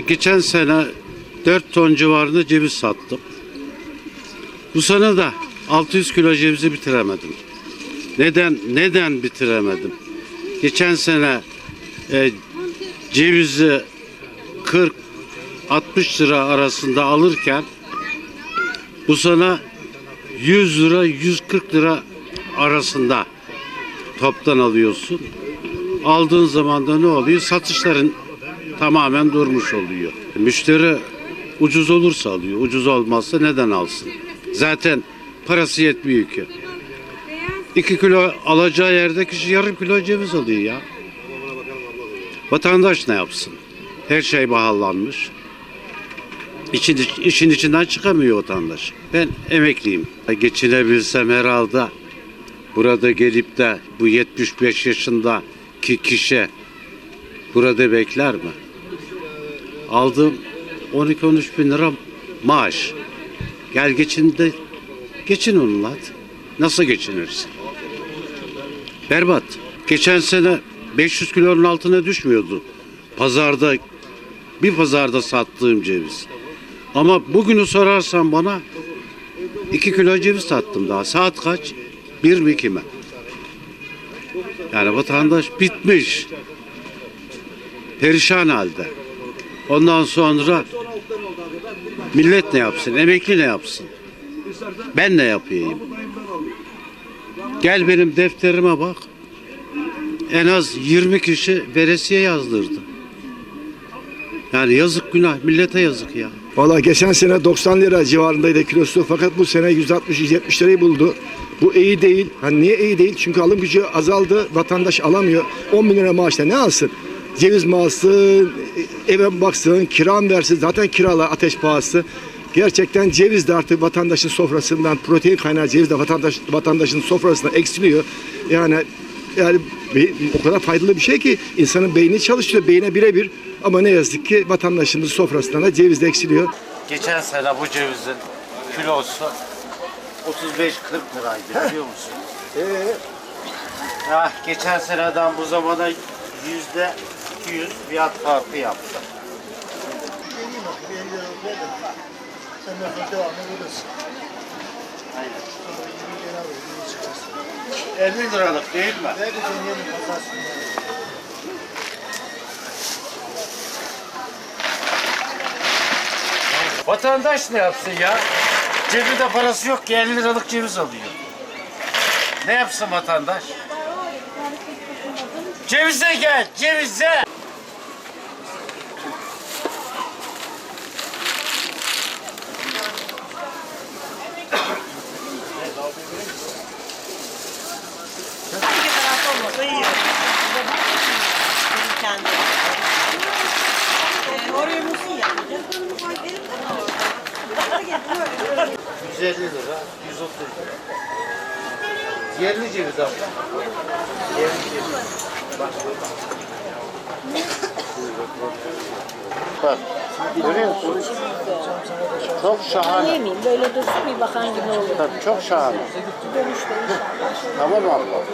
Geçen sene 4 ton civarında ceviz sattım. Bu sene de 600 kilo cevizi bitiremedim. Neden neden bitiremedim? Geçen sene e, cevizi 40 60 lira arasında alırken bu sene 100 lira 140 lira arasında toptan alıyorsun. Aldığın zaman da ne oluyor? Satışların tamamen durmuş oluyor. Müşteri ucuz olursa alıyor. Ucuz olmazsa neden alsın? Zaten parası yetmiyor ki. 2 kilo alacağı yerde kişi yarım kilo ceviz alıyor ya. Vatandaş ne yapsın? Her şey pahalanmış. İçin, işin içinden çıkamıyor vatandaş. Ben emekliyim. Geçinebilsem herhalde burada gelip de bu 75 yaşındaki kişi burada bekler mi? Aldığım 12-13 bin lira maaş. Gel geçin de geçin onunla. Nasıl geçinirsin? Berbat. Geçen sene 500 kilonun altına düşmüyordu. Pazarda bir pazarda sattığım ceviz. Ama bugünü sorarsan bana 2 kilo ceviz sattım daha. Saat kaç? 1 mi 2 mi? Yani vatandaş bitmiş. Perişan halde. Ondan sonra millet ne yapsın? Emekli ne yapsın? Ben ne yapayım? Gel benim defterime bak. En az 20 kişi veresiye yazdırdı. Yani yazık günah. Millete yazık ya. Valla geçen sene 90 lira civarındaydı kilosu fakat bu sene 160-170 lirayı buldu. Bu iyi değil. Hani niye iyi değil? Çünkü alım gücü azaldı. Vatandaş alamıyor. 10 bin lira maaşla ne alsın? Ceviz alsın, eve baksın, kira mı versin? Zaten kiralar ateş pahası. Gerçekten ceviz de artık vatandaşın sofrasından, protein kaynağı ceviz de vatandaş, vatandaşın sofrasından eksiliyor. Yani yani o kadar faydalı bir şey ki insanın beyni çalışıyor, beyine birebir. Ama ne yazık ki vatandaşımız sofrasından da ceviz de eksiliyor. Geçen sene bu cevizin kilosu 35-40 liraydı biliyor musun? Ya geçen seneden bu zamana yüzde 200 fiyat farkı yaptı. Sen de devamlı buradasın. Aynen. 50 liralık değil mi? Ya? Vatandaş ne yapsın ya? Cebinde parası yok ki 50 liralık ceviz alıyor. Ne yapsın vatandaş? Cevize gel, cevize! İki olmasa iyi. Kendi. Oraya musun ya? 150 lira, 130 lira. Yerli ceviz abla. Yerli ceviz. Bak. Bak, görüyor musun? Çok şahane. Yemeyeyim böyle dursun bir bakan gibi olur. Tabii çok şahane. Dönüşte. Tamam abla.